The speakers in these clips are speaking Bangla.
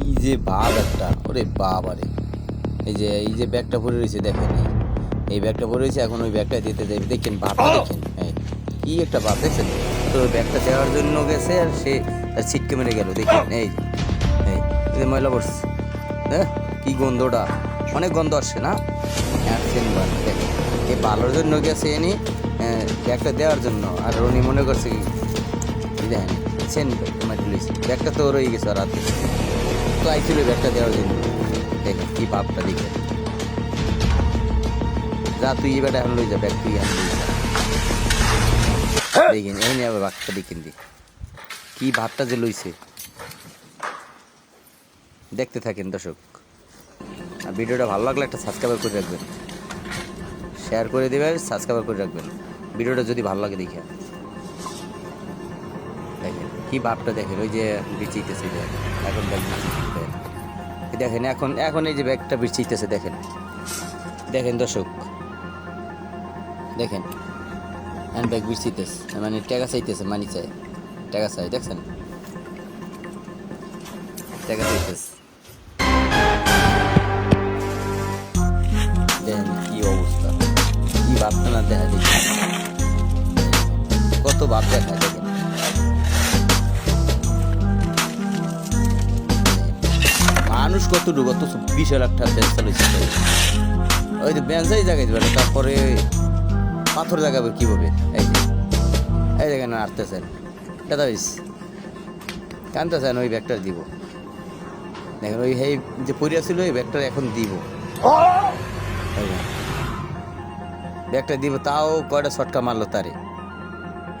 কি যে ভাব একটা ওরে বাবারে। এই যে এই যে ব্যাগটা পরে রয়েছে দেখেন এই। ব্যাগটা পরে রয়েছে এখন ওই ব্যাগটা দিতে যাবে দেখেন ভাবটা দেখেন হ্যাঁ কি একটা ভাব দেখছেন? তো ওই ব্যাগটা দেওয়ার জন্য গেছে আর সে তার ছিটকে মেরে গেল দেখেন এই যে, এই। এই যে ময়লা পড়ছে। হ্যাঁ? কি গন্ধটা। অনেক গন্ধ আসছে না? আসছেন বা দেখেন। এই ভালোর জন্য গেছে এনি ব্যাগটা দেওয়ার জন্য। আর উনি মনে করছে কি দেখেন সেন মাটি লইছে ব্যাগটা তো রয়ে গেছে রাতে তো আইছিল ব্যাগটা দেওয়ার জন্য দেখেন কি ভাবটা দেখে। যা, তুই এবার এখন লই যা ব্যাগ তুই এখন লই যা। দেখেন এই নিয়ে আবার বাঘটা দেখেন দি। কি ভাবটা যে লইছে। দেখতে থাকেন দর্শক। আর ভিডিওটা ভালো লাগলে একটা সাবস্ক্রাইব করে রাখবেন। শেয়ার করে দেবেন সাবস্ক্রাইব করে রাখবেন। ভিডিওটা যদি ভালো লাগে দেখে। কি ভাবটা দেখেন? ওই যে বিচিতেছে এখন দেখেন এখন এখন এই যে ব্যাগটা বিচিতেছে দেখেন। দেখেন দর্শক, দেখেন। হ্যান্ড ব্যাগ বিচিতেছে মানে টাকা চাইতেছে, মানি চাই, টাকা চাই, দেখছেন? টাকা চাইতেছে। দেখেন কি অবস্থা, কি না দেখা দেখি কত ভাব দেখা দেখেন। মানুষ কত কতটুকু কত বিশাল একটা বেঞ্চ চালিয়েছে ওই তো বেঞ্চাই জায়গায় দেবে তারপরে পাথর জাগাবে কীভাবে? এই এই দেখেন আটতেছেন। দাদা বিস কানতেছেন ওই ব্যাগটা দিব। দেখেন, ওই এই যে পরিয়া ছিল ওই ব্যাগটা এখন দিব। ব্যাগটা দিব, তাও কয়টা ছটকা মারলো তারে।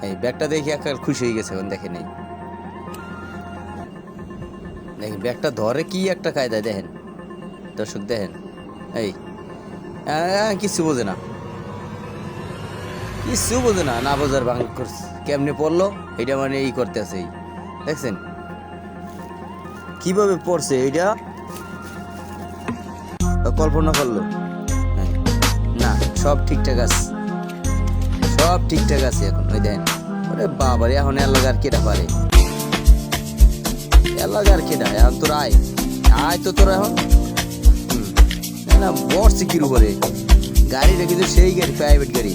এই ব্যাগটা দেখে একটা খুশি হয়ে গেছে, এখন দেখে নেই। দেখেন ব্যাগটা ধরে কি একটা কায়দায় দেখেন। দর্শক, দেখেন। এই কিচ্ছু বোঝে না। কিচ্ছু বোঝে না না বোঝার করছে, কেমনে পড়ল? এটা মানে এই করতে আছে দেখছেন? কীভাবে পড়ছে এইটা কল্পনা করল। হ্যাঁ। না, সব ঠিকঠাক আছে। সব ঠিকঠাক আছে এখন, ওই ওরে বাবারে, এখন এলাকার কেটা পারে? এলাকার কেটা এখন তোর আয়। আয় তো তোর এখন। না, না বসছে কির উপরে গাড়িটা কিন্তু সেই গাড়ি প্রাইভেট গাড়ি।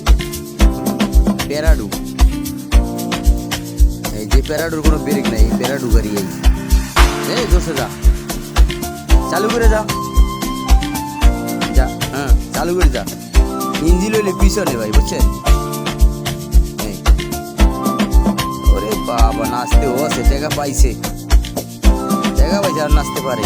প্যারাডু এই যে প্যারাডুর কোনো ব্রেক নাই প্যারাডু গাড়ি এই। এই দোষে যা। চালু করে যা। যা হ্যাঁ চালু করে যা। ইঞ্জিন হইলে পিছনে ভাই বুঝছেন? ওরে বাবা নাচতে ও সে টাকা পাইছে। টাকা বাজার নাচতে পারে।